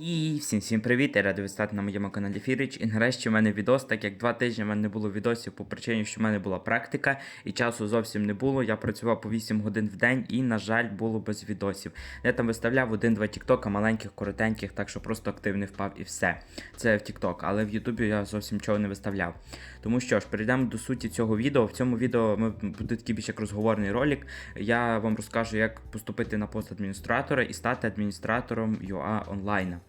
І всім всім привіт, я радий вистати на моєму каналі Фірич. І нарешті в мене відос, так як два тижні в мене не було відосів по причині, що в мене була практика і часу зовсім не було. Я працював по 8 годин в день і, на жаль, було без відосів. Я там виставляв один-два тіктока, маленьких, коротеньких, так що просто актив не впав і все. Це в Тікток, але в Ютубі я зовсім нічого не виставляв. Тому що ж, перейдемо до суті цього відео. В цьому відео ми буде такий більш як розговорний ролик. Я вам розкажу, як поступити на пост адміністратора і стати адміністратором UA онлайна.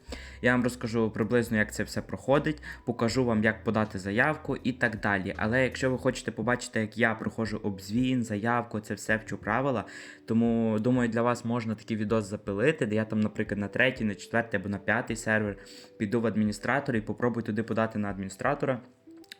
Я вам розкажу приблизно, як це все проходить, покажу вам, як подати заявку і так далі. Але якщо ви хочете побачити, як я проходжу обзвін, заявку, це все вчу правила. Тому думаю, для вас можна такий відос запилити, де я там, наприклад, на третій, на четвертий або на п'ятий сервер піду в адміністратор і попробую туди подати на адміністратора.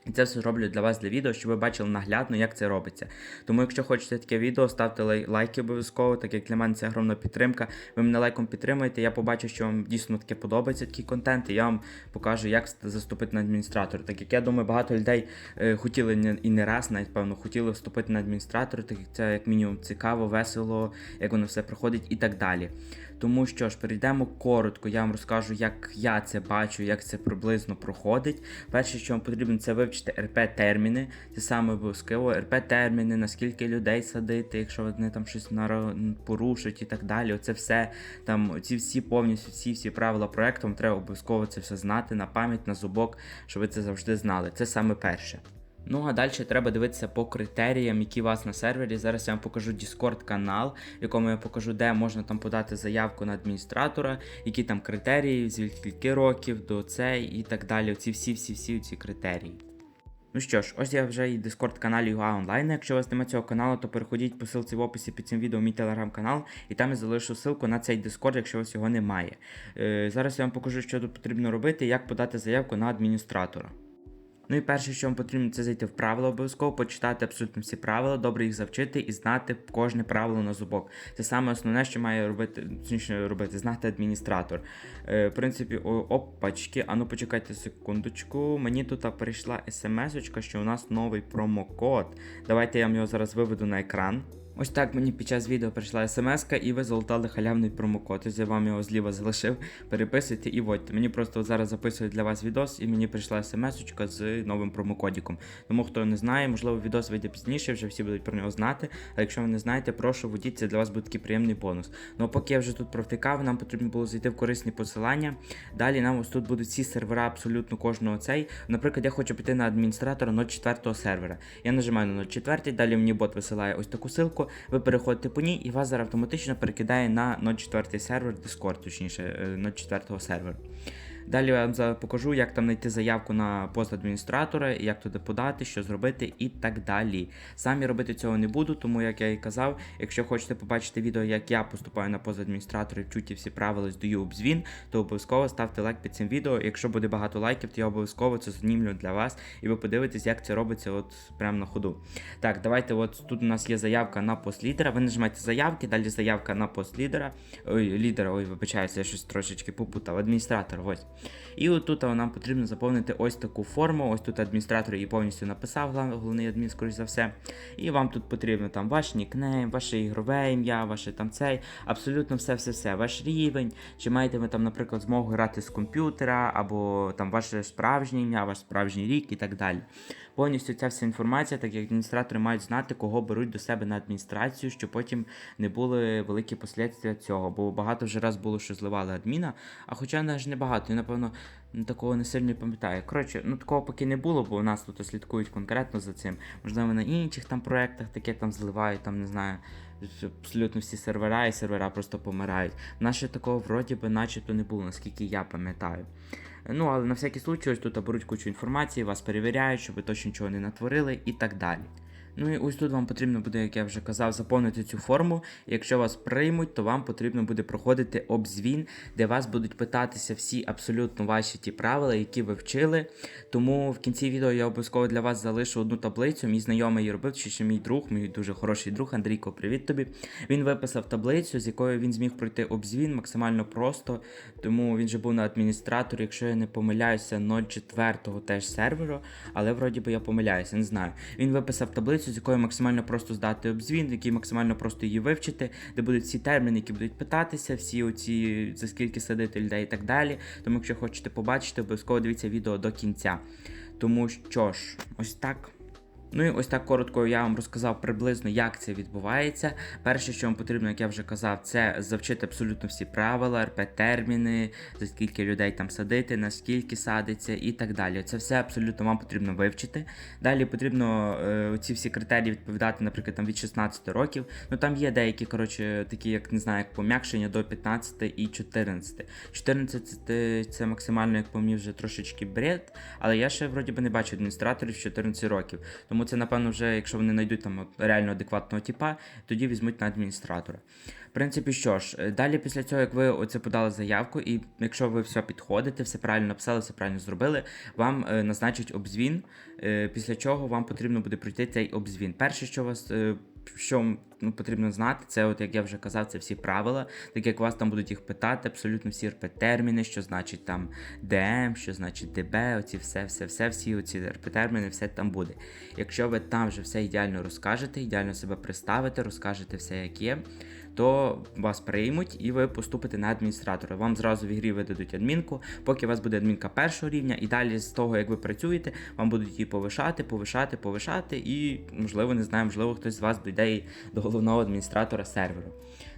І це все роблю для вас для відео, щоб ви бачили наглядно, як це робиться. Тому, якщо хочете таке відео, ставте лай- лайки обов'язково, так як для мене це огромна підтримка. Ви мене лайком підтримуєте. Я побачу, що вам дійсно таке подобається такий контент, і я вам покажу, як заступити на адміністратора. Так як я думаю, багато людей е, хотіли і не раз, навіть певно, хотіли вступити на адміністратора, так як це як мінімум цікаво, весело, як воно все проходить і так далі. Тому що ж, перейдемо коротко, я вам розкажу, як я це бачу, як це приблизно проходить. Перше, що вам потрібно, це вивчити РП-терміни. Це саме обов'язково РП-терміни, наскільки людей садити, якщо вони там щось порушать і так далі. Оце все там, ці всі повністю всі всі правила проекту, вам треба обов'язково це все знати на пам'ять, на зубок, щоб ви це завжди знали. Це саме перше. Ну а далі треба дивитися по критеріям, які у вас на сервері. Зараз я вам покажу Discord канал, в якому я покажу, де можна там подати заявку на адміністратора, які там критерії, з скільки років до цей і так далі. Оці всі всі всі ці критерії. Ну що ж, ось я вже і Discord каналі UA онлайн. Якщо у вас немає цього каналу, то переходіть по ссылці в описі під цим відео мій телеграм-канал, і там я залишу ссылку на цей Discord, якщо у вас його немає. Е, зараз я вам покажу, що тут потрібно робити, як подати заявку на адміністратора. Ну і перше, що вам потрібно, це зайти в правила обов'язково, почитати абсолютно всі правила, добре їх завчити і знати кожне правило на зубок. Це саме основне, що має робити, робити, знати адміністратор. Е, в принципі, опачки, а ну почекайте секундочку. Мені тут прийшла смс-очка, що у нас новий промокод. Давайте я вам його зараз виведу на екран. Ось так мені під час відео прийшла смс і ви залутали халявний промокод. Ось я вам його зліва залишив. Переписуйте і вводьте. Мені просто зараз записую для вас відос, і мені прийшла смс з новим промокодіком. Тому хто не знає, можливо, відос вийде пізніше, вже всі будуть про нього знати. А якщо ви не знаєте, прошу вводіть, це для вас буде такий приємний бонус. Ну а поки я вже тут провтикав, нам потрібно було зайти в корисні посилання. Далі нам ось тут будуть всі сервера абсолютно кожного цей. Наприклад, я хочу піти на адміністратора 04 сервера. Я нажимаю на 04, далі мені бот висилає ось таку ссылку. Ви переходите по ній, і вас зараз автоматично перекидає на 04 сервер Discord, точніше, е, 04 серверу. Далі я вам покажу, як там знайти заявку на пост адміністратора, як туди подати, що зробити і так далі. Сам я робити цього не буду, тому як я і казав, якщо хочете побачити відео, як я поступаю на пост адміністратора і всі правила, здаю обзвін, то обов'язково ставте лайк під цим відео. Якщо буде багато лайків, то я обов'язково це знімлю для вас, і ви подивитесь, як це робиться от прямо на ходу. Так, давайте, от тут у нас є заявка на пост лідера. Ви нажимаєте заявки, далі заявка на пост лідера. Ой, лідера, ой, вибачаюся, я щось трошечки попутав. Адміністратор, ось. І отут нам потрібно заповнити ось таку форму. Ось тут адміністратор її повністю написав, головний адмін, скоріш за все. І вам тут потрібно там ваш нікнейм, ваше ігрове ім'я, ваше там цей, абсолютно все-все-все, ваш рівень. Чи маєте ви там, наприклад, змогу грати з комп'ютера, або там ваше справжнє ім'я, ваш справжній рік і так далі. Повністю ця вся інформація, так як адміністратори мають знати, кого беруть до себе на адміністрацію, щоб потім не були великі послідствия цього. Бо багато вже раз було, що зливали адміна, а хоча навіть не багато, я напевно такого не сильно пам'ятаю. Коротше, ну такого поки не було, бо у нас тут слідкують конкретно за цим. Можливо, на інших там проектах таке там зливають, там не знаю. Абсолютно всі сервера і сервера просто помирають. Ще такого вроді би начебто не було, наскільки я пам'ятаю. Ну, але на всякий случай, ось тут беруть кучу інформації, вас перевіряють, щоб ви точно нічого не натворили і так далі. Ну і ось тут вам потрібно буде, як я вже казав, заповнити цю форму. Якщо вас приймуть, то вам потрібно буде проходити обзвін, де вас будуть питатися всі абсолютно ваші ті правила, які ви вчили. Тому в кінці відео я обов'язково для вас залишу одну таблицю. Мій знайомий її робив, чи ще мій друг, мій дуже хороший друг Андрійко, привіт тобі. Він виписав таблицю, з якою він зміг пройти обзвін максимально просто. Тому він же був на адміністраторі, якщо я не помиляюся, 04 теж серверу, але вроді би я помиляюся, не знаю. Він виписав таблицю, з якою максимально просто здати обзвін, в максимально просто її вивчити, де будуть всі терміни, які будуть питатися, всі оці за скільки садити людей і так далі. Тому, якщо хочете побачити, обов'язково дивіться відео до кінця. Тому що ж, ось так. Ну і ось так коротко я вам розказав приблизно, як це відбувається. Перше, що вам потрібно, як я вже казав, це завчити абсолютно всі правила, РП-терміни, за скільки людей там садити, наскільки садиться і так далі. Це все абсолютно вам потрібно вивчити. Далі потрібно е, ці всі критерії відповідати, наприклад, там від 16 років. Ну там є деякі, коротше, такі, як не знаю, як пом'якшення до 15 і 14. 14 це, максимально, як по мені, вже трошечки бред, але я ще вроді би не бачу адміністраторів 14 років. Тому це, напевно, вже, якщо вони знайдуть там реально адекватного типа, тоді візьмуть на адміністратора. В принципі, що ж, е, далі після цього, як ви оце подали заявку, і якщо ви все підходите, все правильно написали, все правильно зробили, вам е, назначать обзвін, е, після чого вам потрібно буде пройти цей обзвін. Перше, що вас. Е, що ну, потрібно знати, це, от як я вже казав, це всі правила, так як вас там будуть їх питати, абсолютно всі РП-терміни, що значить там ДМ, що значить ДБ, оці все, все, все, всі оці РП-терміни, все там буде. Якщо ви там вже все ідеально розкажете, ідеально себе представите, розкажете все, як є, то вас приймуть і ви поступите на адміністратора. Вам зразу в ігрі видадуть адмінку, поки у вас буде адмінка першого рівня, і далі з того, як ви працюєте, вам будуть її повишати, повишати, повишати, і, можливо, не знаю, можливо, хтось з вас дійде і до головного адміністратора серверу.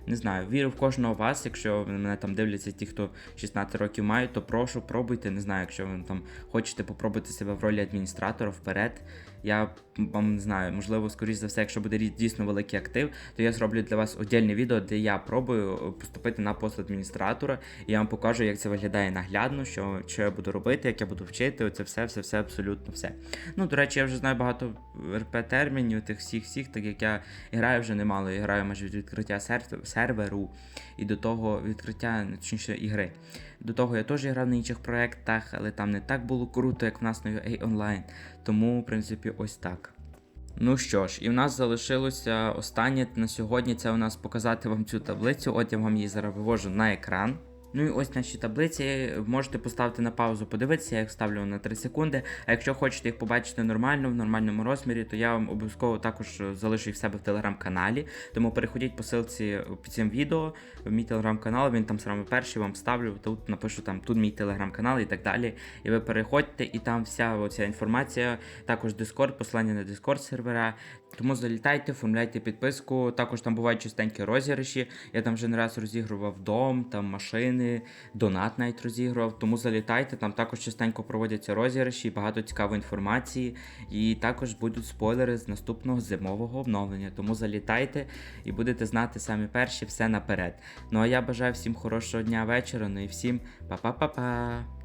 Не знаю, вірю в кожного вас. Якщо мене там дивляться ті, хто 16 років мають, то прошу, пробуйте. Не знаю, якщо ви там хочете попробувати себе в ролі адміністратора вперед. Я вам не знаю, можливо, скоріш за все, якщо буде дійсно великий актив, то я зроблю для вас отдільне відео, де я пробую е, поступити на пост адміністратора, і я вам покажу, як це виглядає наглядно, що, що я буду робити, як я буду вчити. Оце все, все, все, абсолютно все. Ну, до речі, я вже знаю багато РП-термінів, тих всіх всіх, так як я граю вже немало, я граю майже від відкриття сер- серверу і до того відкриття, точніше, ігри. До того я теж грав на інших проєктах, але там не так було круто, як в нас на UA Online. Тому, в принципі, ось так. Ну що ж, і в нас залишилося останнє на сьогодні. Це у нас показати вам цю таблицю. От я вам її зараз вивожу на екран. Ну і ось наші таблиці. Можете поставити на паузу, подивитися, я їх ставлю на 3 секунди. А якщо хочете їх побачити нормально, в нормальному розмірі, то я вам обов'язково також залишу їх в себе в телеграм-каналі. Тому переходіть по ссылці під цим відео в мій телеграм-канал, він там саме перший вам ставлю. Тут напишу там тут мій телеграм-канал і так далі. І ви переходьте, і там вся оця інформація, також Discord, посилання на Discord сервера. Тому залітайте, оформляйте підписку. Також там бувають частенькі розіграші. Я там вже не раз розігрував дом, там машини, донат навіть розігрував. Тому залітайте, там також частенько проводяться розіграші, багато цікавої інформації. І також будуть спойлери з наступного зимового обновлення. Тому залітайте і будете знати самі перші все наперед. Ну а я бажаю всім хорошого дня вечора. Ну і всім па-па-па-па!